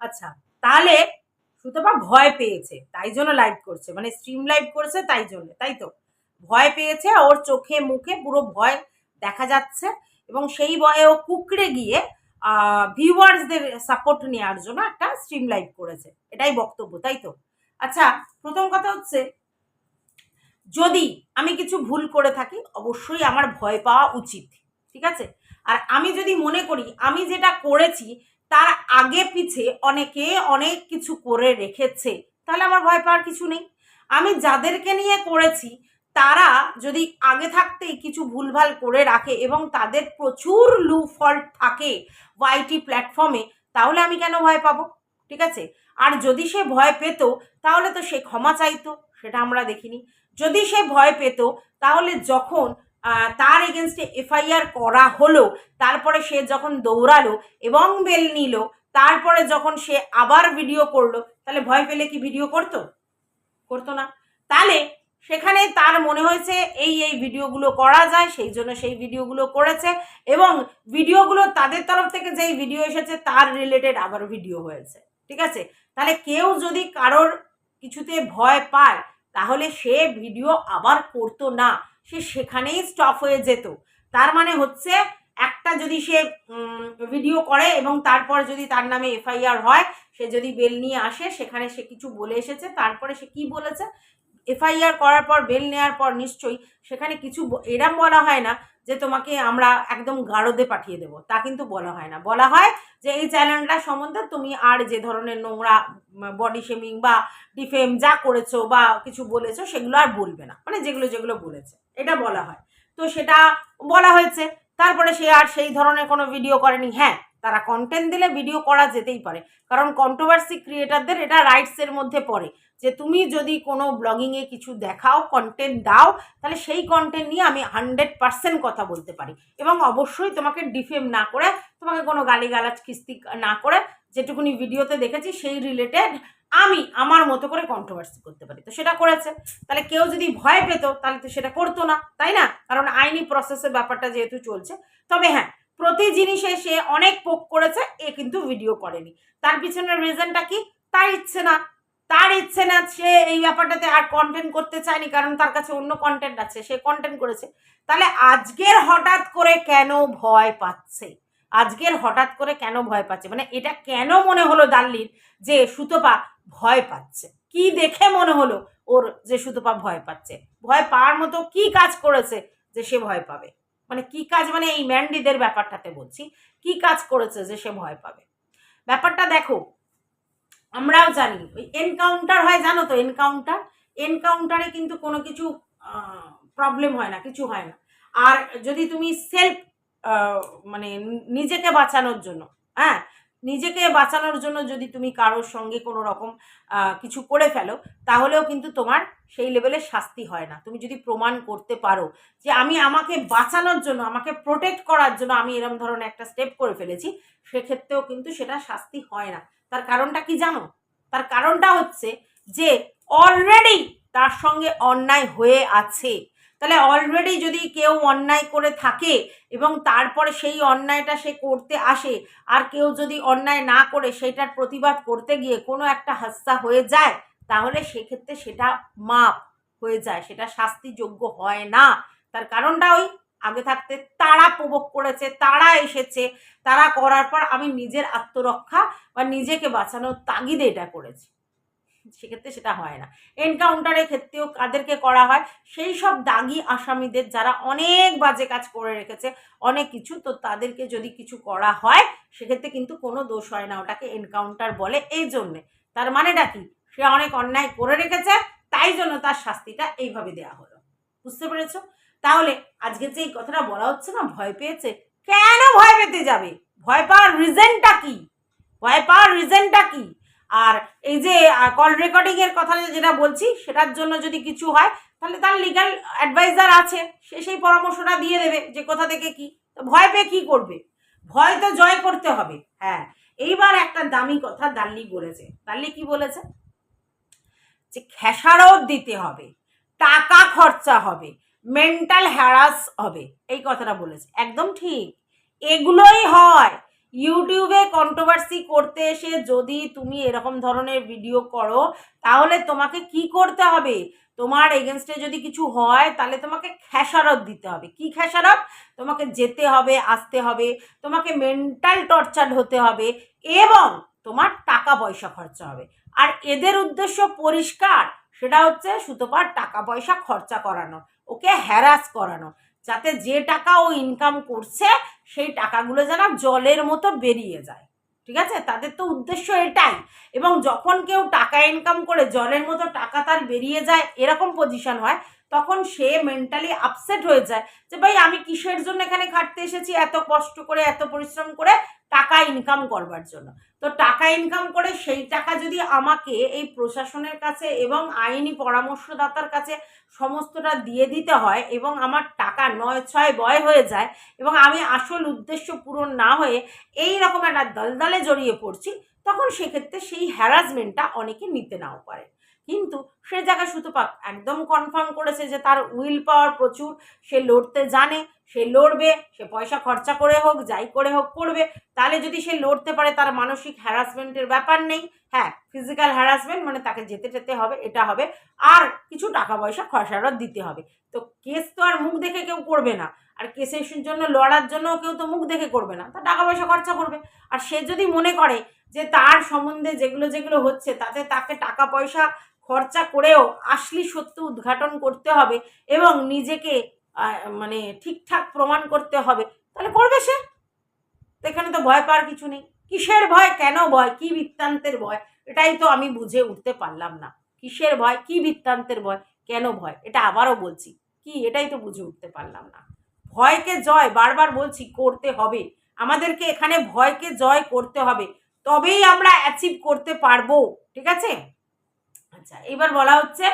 আচ্ছা তাহলে সুতপা ভয় পেয়েছে, তাই জন্য লাইভ করছে মানে স্ট্রিম লাইভ করছে তাই জন্য, তাই তো? ভয় পেয়েছে, ওর চোখে মুখে পুরো ভয় দেখা যাচ্ছে এবং সেই ভয়ে ও কুকড়ে গিয়ে ভিউয়ার্সদের সাপোর্ট নেওয়ার জন্য একটা স্ট্রিম লাইভ করেছে। এটাই বক্তব্য, তাই তো? আচ্ছা প্রথম কথা হচ্ছে, যদি আমি কিছু ভুল করে থাকি, অবশ্যই আমার ভয় পাওয়া উচিত, ঠিক আছে? আর আমি যদি মনে করি, আমি যেটা করেছি তার আগে পিছে অনেকে অনেক কিছু করে রেখেছে। তাহলে আমার ভয় পাওয়ার কিছু নেই। আমি যাদেরকে নিয়ে করেছি, তারা যদি আগে থাকতেই কিছু ভুলভাল করে রাখে এবং তাদের প্রচুর লু ফল্ট থাকে ওয়াইটি প্ল্যাটফর্মে তাহলে আমি কেন ভয় পাবো? ঠিক আছে? আর যদি সে ভয় পেত, তাহলে তো সে ক্ষমা চাইতো, সেটা আমরা দেখিনি। যদি সে ভয় পেত, তাহলে যখন তার এগেনস্টে এফআইআর করা হলো, তারপরে সে যখন দৌড়ালো এবং বেল নিল, তারপরে যখন সে আবার ভিডিও করল, তাহলে ভয় পেলে কি ভিডিও করতো? করতো না। তাহলে সেখানে তার মনে হয়েছে এই এই ভিডিওগুলো করা যায়, সেই জন্য সেই ভিডিওগুলো করেছে এবং ভিডিওগুলো তাদের তরফ থেকে যেই ভিডিও এসেছে, তার রিলেটেড আবার ভিডিও হয়েছে। ঠিক আছে? তাহলে কেউ যদি কারোর কিছুতে ভয় পায়, তাহলে সে ভিডিও আবার করতো না। সে সেখানেই স্টপ হয়ে যেত। তার মানে হচ্ছে একটা যদি সে ভিডিও করে এবং তারপর যদি তার নামে এফআইআর হয়, সে যদি বেল নিয়ে আসে, সেখানে সে কিছু বলে এসেছে, তারপরে সে কি বলেছে? এফআইআর করার পর বেল নেওয়ার পর নিশ্চয়ই সেখানে কিছু এরম বলা হয় না যে তোমাকে আমরা একদম গারদে পাঠিয়ে দেবো। তা কিন্তু বলা হয় না। বলা হয় যে এই চ্যানেলটা সম্বন্ধে তুমি আর যে ধরনের নোংরা বডি শেমিং বা ডিফেম যা করেছ বা কিছু বলেছ সেগুলো আর বলবে না। মানে যেগুলো যেগুলো বলেছে। এটা বলা হয়। তো সেটা বলা হয়েছে। তারপরে সে আর সেই ধরনের কোনো ভিডিও করেনি। হ্যাঁ তারা কন্টেন্ট দিলে ভিডিও করা যেতেই পারে। কারণ কন্ট্রোভার্সি ক্রিয়েটারদের এটা রাইটসের মধ্যে পড়ে। যে তুমি যদি কোনো ব্লগিংয়ে কিছু দেখাও কন্টেন্ট দাও, তাহলে সেই কন্টেন্ট নিয়ে আমি হান্ড্রেড পার্সেন্ট কথা বলতে পারি। এবং অবশ্যই তোমাকে ডিফেম না করে, তোমাকে কোনো গালিগালাজ কিস্তি না করে, যেটুকুনি ভিডিওতে দেখেছি, সেই রিলেটেড আমি আমার মতো করে কন্ট্রোভার্সি করতে পারি। তো সেটা করেছে। তাহলে কেউ যদি ভয় পেত, তাহলে তো সেটা করতো না, তাই না? কারণ আইনি প্রসেসের ব্যাপারটা যেহেতু চলছে। তবে হ্যাঁ প্রতি জিনিসে সে অনেক পোক করেছে, এ কিন্তু ভিডিও করেনি। তার পিছনের রিজনটা কি? তার ইচ্ছে না। তার ইচ্ছে না সে এই ব্যাপারটাতে আর কন্টেন্ট করতে চায়নি, কারণ তার কাছে অন্য কন্টেন্ট আছে, সে কন্টেন্ট করেছে। তাহলে আজকের হঠাৎ করে কেন ভয় পাচ্ছে? আজকের হঠাৎ করে কেন ভয় পাচ্ছে? মানে এটা কেন মনে হলো দাল্লির যে সুতপা ভয় পাচ্ছে? কি দেখে মনে হলো ওর যে সুতপা ভয় পাচ্ছে? ভয় পাওয়ার মতো কি কাজ করেছে যে সে ভয় পাবে? মানে কি কাজ মানে এই ম্যান্ডিদের ব্যাপারটাতে বলছি, কি কাজ করেছে যে সে ভয় পাবে? ব্যাপারটা দেখো আমরাও জানি। ওই এনকাউন্টার হয়, জানো তো এনকাউন্টার এনকাউন্টারে কিন্তু কোনো কিছু প্রবলেম হয় না, কিছু হয় না। আর যদি তুমি সেলফ মানে নিজেকে বাঁচানোর জন্য হ্যাঁ? নিজেকে বাঁচানোর জন্য যদি তুমি কারোর সঙ্গে কোনো রকম কিছু করে ফেলো, তাহলেও কিন্তু তোমার সেই লেভেলের শাস্তি হয় না। তুমি যদি প্রমাণ করতে পারো যে আমি আমাকে বাঁচানোর জন্য, আমাকে প্রোটেক্ট করার জন্য আমি এরম ধরনের একটা স্টেপ করে ফেলেছি, সেক্ষেত্রেও কিন্তু সেটা শাস্তি হয় না। তার কারণটা কি জানো? তার কারণটা হচ্ছে যে অলরেডি তার সঙ্গে অন্যায় হয়ে আছে। তাহলে অলরেডি যদি কেউ অন্যায় করে থাকে এবং তারপরে সেই অন্যায়টা সে করতে আসে, আর কেউ যদি অন্যায় না করে সেটার প্রতিবাদ করতে গিয়ে কোনো একটা হাস্যা হয়ে যায়, তাহলে সেক্ষেত্রে সেটা মাপ হয়ে যায়, সেটা শাস্তিযোগ্য হয় না। তার কারণটা ওই আগে থাকতে তারা প্রভোগ করেছে, তারা এসেছে, তারা করার পর আমি নিজের আত্মরক্ষা বা নিজেকে বাঁচানোর তাগিদে এটা করেছি। সেক্ষেত্রে সেটা হয় না। এনকাউন্টারের ক্ষেত্রেও কাদেরকে করা হয়। সেই সব দাগি আসামিদের যারা অনেক বাজে কাজ করে রেখেছে, অনেক কিছু, তো তাদেরকে যদি কিছু করা হয়, সেক্ষেত্রে কিন্তু কোনো দোষ হয় না। ওটাকে এনকাউন্টার বলে এই জন্যে। তার মানেটা কি? সে অনেক অন্যায় করে রেখেছে, তাই জন্য তার শাস্তিটা এইভাবে দেওয়া হলো। বুঝতে পেরেছ? তাহলে আজকে যে এই কথাটা বলা হচ্ছে না, ভয় পেয়েছে? কেন ভয় পেতে যাবে? ভয় পাওয়ার রিজনটা কি? ভয় পাওয়ার রিজনটা কি? আর এই যে কল রেকর্ডিং এর কথা যেটা বলছি, সেটার জন্য যদি কিছু হয়, তাহলে তার লিগাল অ্যাডভাইজার আছে, সে সেই পরামর্শটা দিয়ে দেবে যে কোথা থেকে কি। তো ভয় পেয়ে কি করবে? ভয় তো জয় করতে হবে। হ্যাঁ এইবার একটা দামি কথা দাল্লি বলেছে। দাল্লি কি বলেছে? যে খেসারত দিতে হবে, টাকা খরচা হবে মেন্টাল হ্যারাস হবে। এই কথাটা বলেছে। একদম ঠিক। এগুলোই হয়। ইউটিউবে কন্ট্রোভার্সি করতে এসে যদি তুমি এরকম ধরনের ভিডিও করো, তাহলে তোমাকে কি করতে হবে? তোমার এগেনস্টে যদি কিছু হয়, তাহলে তোমাকে খেসারত দিতে হবে। কি খেসারত? তোমাকে যেতে হবে, আসতে হবে, তোমাকে মেন্টাল টর্চার হতে হবে এবং তোমার টাকা পয়সা খরচা হবে। আর এদের উদ্দেশ্য পরিষ্কার, সেটা হচ্ছে সুতোপার টাকা পয়সা খরচা করানো, ওকে হ্যারাস করানো। যাতে যে টাকা ও ইনকাম করছে, সেই টাকাগুলো যেন জলের মতো বেরিয়ে যায়। ঠিক আছে? তাদের তো উদ্দেশ্য এটাই। এবং যখন কেউ টাকা ইনকাম করে, জলের মতো টাকা তার বেরিয়ে যায়, এরকম পজিশন হয় তখন সে মেন্টালি আপসেট হয়ে যায় যে, ভাই, আমি কিসের জন্য এখানে খাটতে এসেছি? এত কষ্ট করে, এত পরিশ্রম করে টাকা ইনকাম করবার জন্য। তো টাকা ইনকাম করে সেই টাকা যদি আমাকে এই প্রশাসনের কাছে এবং আইনি পরামর্শদাতার কাছে সমস্তটা দিয়ে দিতে হয় এবং আমার টাকা নয় ছয় বয় হয়ে যায় এবং আমি আসল উদ্দেশ্য পূরণ না হয়ে এই রকম একটা দলদলে জড়িয়ে পড়ছি, তখন সেক্ষেত্রে সেই হ্যারাসমেন্টটা অনেকে নিতে নাও পারে। কিন্তু সে জায়গায় সুতোপাক একদম কনফার্ম করেছে যে তার উইল পাওয়ার প্রচুর। সে লড়তে জানে, সে লড়বে, সে পয়সা খরচা করে হোক, যাই করে হোক, করবে। তাহলে যদি সে লড়তে পারে, তার মানসিক হ্যারাসমেন্টের ব্যাপার নেই। হ্যাঁ ফিজিক্যাল হ্যারাসমেন্ট মানে তাকে যেতে যেতে হবে, এটা হবে। আর কিছু টাকা পয়সা খরচারত দিতে হবে। তো কেস তো আর মুখ দেখে কেউ করবে না। আর কেসের জন্য, লড়ার জন্য কেউ তো মুখ দেখে করবে না। তা টাকা পয়সা খরচা করবে। আর সে যদি মনে করে যে তার সম্বন্ধে যেগুলো যেগুলো হচ্ছে, তাতে তাকে টাকা পয়সা খরচা করেও আসলি সত্য উদ্ঘাটন করতে হবে এবং নিজেকে মানে ঠিকঠাক প্রমাণ করতে হবে। তাহলে করবে সে। এখানে তো ভয় পাওয়ার কিছু নেই। কিসের ভয়? কেন ভয়? কি বৃত্তান্তের ভয়? এটাই তো আমি বুঝে উঠতে পারলাম না। কিসের ভয়? কি বৃত্তান্তের ভয়? কেন ভয়? এটা আবারও বলছি। কি? এটাই তো বুঝে উঠতে পারলাম না। ভয়কে জয়, বারবার বলছি, করতে হবে। আমাদেরকে এখানে ভয়কে জয় করতে হবে। তবেই আমরা অ্যাচিভ করতে পারব। ঠিক আছে? আচ্ছা এবার বলা হচ্ছে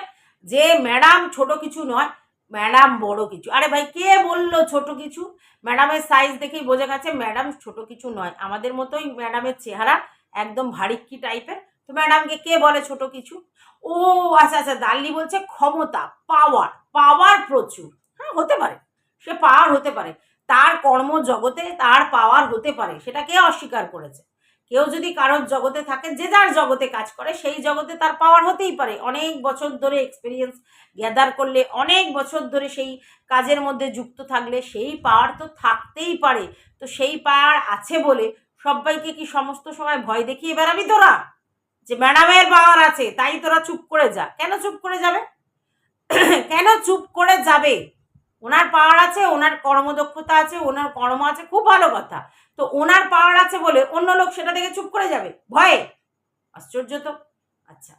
যে ম্যাডাম ছোট কিছু নয়, ম্যাডাম বড় কিছু। আরে ভাই, কে বলল ছোট কিছু? ম্যাডামের সাইজ দেখেই বোঝা গেছে ম্যাডাম ছোট কিছু নয়। আমাদের মতোই ম্যাডামের চেহারা একদম ভারিক্কি টাইপের তো ম্যাডামকে কে বলে ছোট কিছু? ও আচ্ছা আচ্ছা দাল্লি বলছে ক্ষমতা পাওয়ার পাওয়ার প্রচুর। হ্যাঁ হতে পারে। সে পাওয়ার হতে পারে। তার কর্মজগতে তার পাওয়ার হতে পারে। সেটা কে অস্বীকার করেছে? কেউ যদি কারোর জগতে থাকে, যে যার জগতে কাজ করে, সেই জগতে তার পাওয়ার হতেই পারে। অনেক বছর ধরে এক্সপিরিয়েন্স গ্যাদার করলে, অনেক বছর ধরে সেই কাজের মধ্যে যুক্ত থাকলে, সেই পাওয়ার তো থাকতেই পারে। তো সেই পাওয়ার আছে বলে সবাইকে কি সমস্ত সময় ভয় দেখিয়ে বেড়াবি তোরা? যে ম্যাডামের পাওয়ার আছে, তাই তোরা চুপ করে যা। কেন চুপ করে যাবে? কেন চুপ করে যাবে? ওনার পাওয়ার আছে, ওনার কর্মদক্ষতা আছে, ওনার কর্ম আছে, খুব ভালো কথা। তো ওনার পাওয়ার আছে বলে অন্য লোক সেটা দেখে চুপ করে যাবে? ভয়ে? আশ্চর্য তো। আচ্ছা।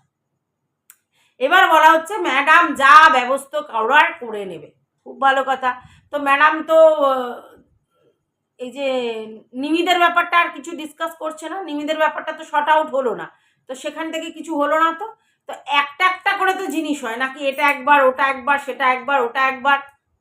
এবার বলা হচ্ছে ম্যাডাম যা ব্যবস্থা করার করে নেবে। খুব ভালো কথা। তো ম্যাডাম তো এই যে নিমিদের ব্যাপারটা আর কিছু ডিসকাস করছে না? নিমিদের ব্যাপারটা তো শর্ট আউট হলো না। তো সেখান থেকে কিছু হলো না তো? তো একটা একটা করে তো জিনিস হয়। নাকি এটা একবার, ওটা একবার, সেটা একবার, ওটা একবার?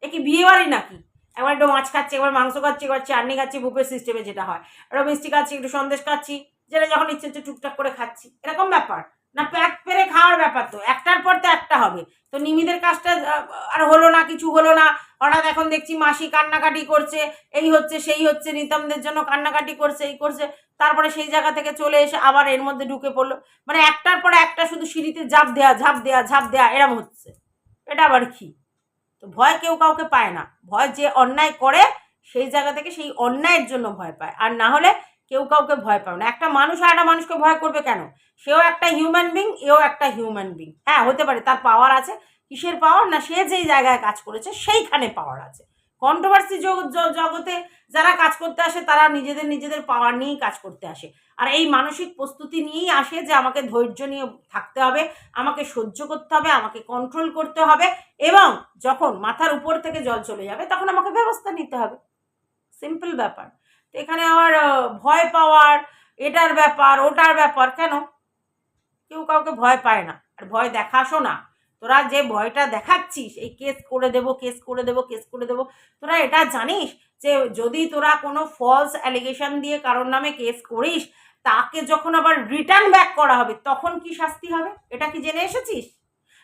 এ কি বিয়ে বাড়ি নাকি? একবার একটু মাছ খাচ্ছি, একবার মাংস খাচ্ছি, একবার চাটনি খাচ্ছি বুফের সিস্টেমে যেটা হয়। একটু মিষ্টি খাচ্ছি, একটু সন্দেশ খাচ্ছি, যেটা যখন ইচ্ছে হচ্ছে টুকটাক করে খাচ্ছি। এরকম ব্যাপার। না প্যাক পেরে খাওয়ার ব্যাপার তো। একটার পর তো একটা হবে। তো নিমিদের কাজটা আর হলো না, কিছু হলো না। হঠাৎ এখন দেখছি মাসি কান্নাকাটি করছে, এই হচ্ছে, সেই হচ্ছে, নিতমদের জন্য কান্নাকাটি করছে, এই করছে। তারপরে সেই জায়গা থেকে চলে এসে আবার এর মধ্যে ঢুকে পড়ল। মানে একটার পর একটা শুধু সিঁড়িতে ঝাঁপ দেয়া ঝাঁপ দেয়া ঝাঁপ দেয়া, এরম হচ্ছে। এটা আবার কি? তো ভয় কেউ কাউকে পায় না। ভয় যে অন্যায় করে, সেই জায়গা থেকে সেই অন্যায়ের জন্য ভয় পায়। আর না হলে কেউ কাউকে ভয় পায় না। একটা মানুষ আর একটা মানুষকে ভয় করবে কেন? সেও একটা হিউম্যান বিং এও একটা হিউম্যান বিং হ্যাঁ হতে পারে, তার পাওয়ার আছে। কিসের পাওয়ার না, সে যেই জায়গায় কাজ করেছে, সেইখানে পাওয়ার আছে। কন্ট্রোভার্সি জগতে যারা কাজ করতে আসে, তারা নিজেদের নিজেদের পাওয়ার নিয়েই কাজ করতে আসে। আর এই মানসিক প্রস্তুতি নিয়েই আসে যে আমাকে ধৈর্য নিয়ে থাকতে হবে, আমাকে সহ্য করতে হবে, আমাকে কন্ট্রোল করতে হবে এবং যখন মাথার উপর থেকে জল চলে যাবে, তখন আমাকে ব্যবস্থা নিতে হবে। সিম্পল ব্যাপার। তো এখানে আমার ভয় পাওয়ার, এটার ব্যাপার, ওটার ব্যাপার, কেন? কেউ কাউকে ভয় পায় না। আর ভয় দেখাসও না তোরা যে ভয়টা দেখাচ্ছিস, এই কেস করে দেবো কেস করে দেবো কেস করে দেবো, তোরা এটা জানিস যে যদি তোরা কোনো ফলস অ্যালিগেশন দিয়ে কারোর নামে কেস করিস, তাকে যখন আবার রিটার্ন ব্যাক করা হবে, তখন কি শাস্তি হবে? এটা কি জেনে এসেছিস?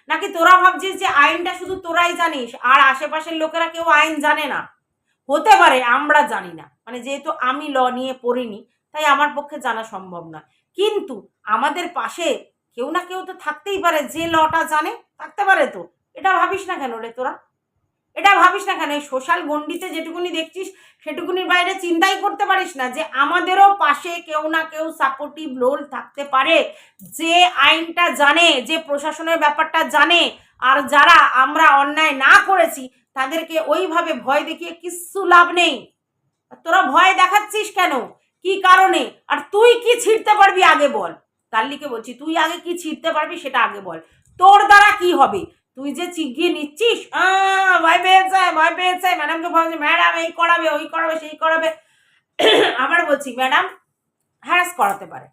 নাকি তোরা ভাবছিস যে আইনটা শুধু তোরাই জানিস, আর আশেপাশের লোকেরা কেউ আইন জানে না? হতে পারে, আমরা জানি না। মানে যেহেতু আমি ল নিয়ে পড়িনি, তাই আমার পক্ষে জানা সম্ভব না কিন্তু আমাদের পাশে কেউ না কেউ তো থাকতেই পারে, যে লটা জানে থাকতে পারে তো। এটা ভাবিস না কেন রে তোরা? এটা ভাবিস না কেন? এই সোশ্যাল গণ্ডিতে যেটুকুনি দেখছিস, সেটুকুনির বাইরে চিন্তাই করতে পারিস না যে আমাদেরও পাশে কেউ না কেউ সাপোর্টিভ রোল থাকতে পারে। যে আইনটা জানে, যে প্রশাসনের ব্যাপারটা জানে, আর যারা আমরা অন্যায় না করেছি, তাদেরকে ওইভাবে ভয় দেখিয়ে কিচ্ছু লাভ নেই। তোরা ভয় দেখাচ্ছিস কেন? কি কারণে? আর তুই কি ছিঁড়তে পারবি আগে বল। কাল্লিকে বলছি, তুই আগে কি ছিঁড়তে পারবি সেটা আগে বল। তোর দ্বারা কি হবে? তুই যে চিগিয়ে নিচ্ছিস? ভয় পেয়েছে ভয় পেয়েছে। ম্যাডামকে বলছি, ম্যাডাম, এই করাবে, ওই করাবে, সেই করাবে। আবার বলছি, ম্যাডাম হ্যারাস করাতে পারে।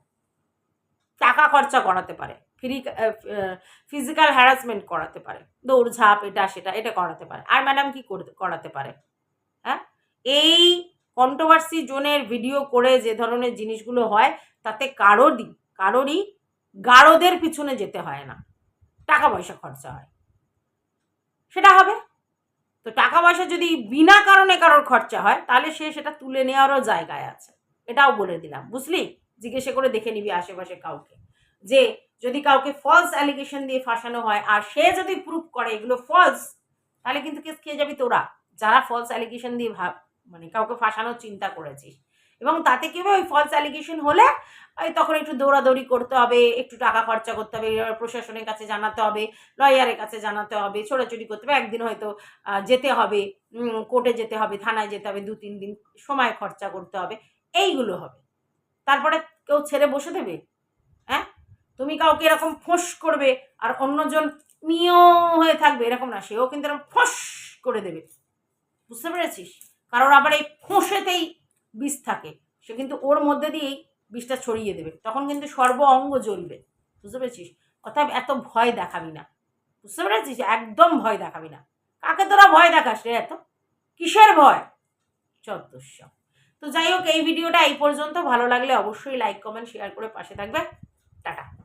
টাকা খরচা করাতে পারে। ফ্রি ফিজিক্যাল হ্যারাসমেন্ট করাতে পারে। দৌড়ঝাঁপ এটা, সেটা, এটা করাতে পারে। আর ম্যাডাম কি করাতে পারে? হ্যাঁ? এই কন্ট্রোভার্সি জোনের ভিডিও করে যে ধরনের জিনিসগুলো হয়, তাতে কারোরই কারোরই গারদের পিছনে যেতে হয় না। টাকা পয়সা খরচা হয়। সেটা হবে। তো টাকা পয়সা যদি বিনা কারণে কারোর খরচা হয়, তাহলে সে সেটা তুলে নেওয়ারও জায়গায় আছে। এটাও বলে দিলাম। বুঝলি? জিজ্ঞেসে করে দেখে নিবি আশেপাশে কাউকে। যে যদি কাউকে ফলস অ্যালিগেশন দিয়ে ফাঁসানো হয় আর সে যদি প্রুভ করে এগুলো ফলস তাহলে কিন্তু কেস খেয়ে যাবি তোরা। যারা ফলস অ্যালিগেশন দিয়ে ভাব মানে কাউকে ফাঁসানোর চিন্তা করেছিস এবং তাতে কি হবে? ওই ফলস অ্যালিগেশন হলে, ওই তখন একটু দৌড়াদৌড়ি করতে হবে, একটু টাকা খরচা করতে হবে প্রশাসনের কাছে জানাতে হবে, লয়ারের কাছে জানাতে হবে ছোটাছুটি করতে হবে, একদিন হয়তো যেতে হবে কোর্টে যেতে হবে, থানায় যেতে হবে দু তিন দিন সময় খরচা করতে হবে, এইগুলো হবে। তারপরে কেউ ছেড়ে বসে দেবে? হ্যাঁ? তুমি কাউকে এরকম ফোঁস করবে আর অন্যজন মিও হয়ে থাকবে, এরকম না, সেও কিন্তু এরকম ফোঁস করে দেবে। বুঝতে পেরেছিস? কারণ আবার এই ফোঁসেতেই বিষ থাকে। সে কিন্তু ওর মধ্যে দিয়েই বিষটা ছড়িয়ে দেবে। তখন কিন্তু সর্ব অঙ্গ জ্বলবে। বুঝতে পেরেছিস? অর্থাৎ এত ভয় দেখাবি না। বুঝতে পেরেছিস? একদম ভয় দেখাবি না। কাকে তোরা ভয় দেখাস রে এত? কিসের ভয়? চতুর্শ তো যাই হোক, এই ভিডিওটা এই পর্যন্ত। ভালো লাগলে অবশ্যই লাইক কমেন্ট শেয়ার করে পাশে থাকবে। টাটা।